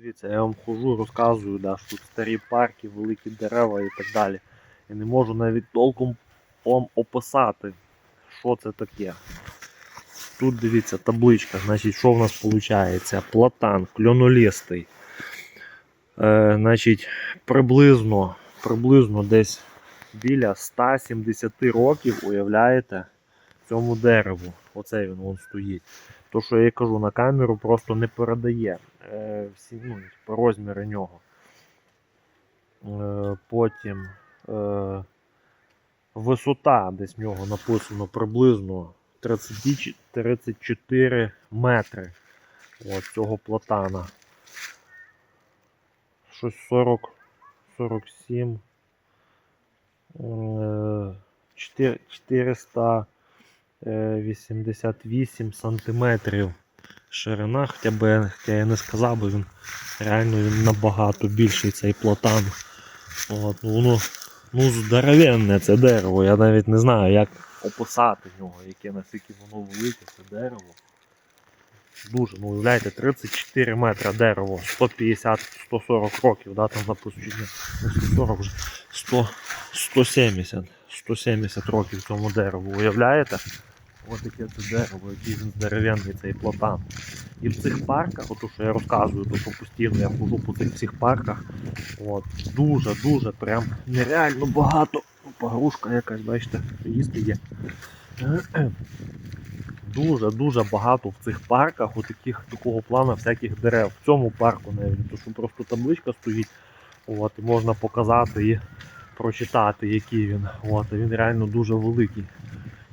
Дивіться, я вам хожу, розказую, да, що тут старі парки, великі дерева і так далі. І не можу навіть толком вам описати, що це таке. Тут дивіться табличка, значить, що в нас виходить? Платан, кльонолістий. Е, значить, приблизно, приблизно десь біля 170 років, уявляєте, цьому дереву. Оце він вон стоїть. То, що я кажу на камеру, просто не передає е, всі ну, типу, розміри нього. Е, потім е, висота десь в нього написано приблизно 30, 34 метри от, цього платана. Щось 40, 47. е, 4 488 сантиметрів ширина, хоча б я не сказав, бо він реально він набагато більший цей платан. От, ну, ну, здоровенне це дерево. Я навіть не знаю, як описати нього, яке наскільки воно велике це дерево. Дуже, ну уявляєте, 34 метра дерево, 150-140 років, да, там ні, не 140 вже 100, 170, 170 років цьому дереву, уявляєте? Ось таке це дерево, який він здоровенний цей платан. І в цих парках, ото що я розказую, то що постійно я хожу по цих всіх парках, дуже-дуже прям нереально багато. Погрушка якась, бачите, їсти є. Дуже-дуже багато в цих парках у таких, такого плану всяких дерев. В цьому парку навіть, то що просто табличка стоїть, от, і можна показати і прочитати, який він. От, він реально дуже великий.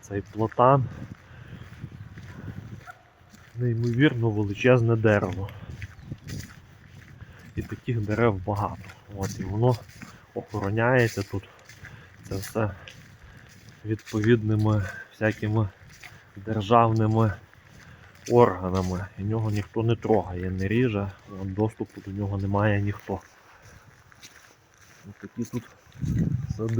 Цей платан. Неймовірно величезне дерево. І таких дерев багато. От, і воно охороняється тут. Це все відповідними всякими державними органами. І нього ніхто не трогає, не ріже, доступу до нього немає ніхто. Ось такі тут.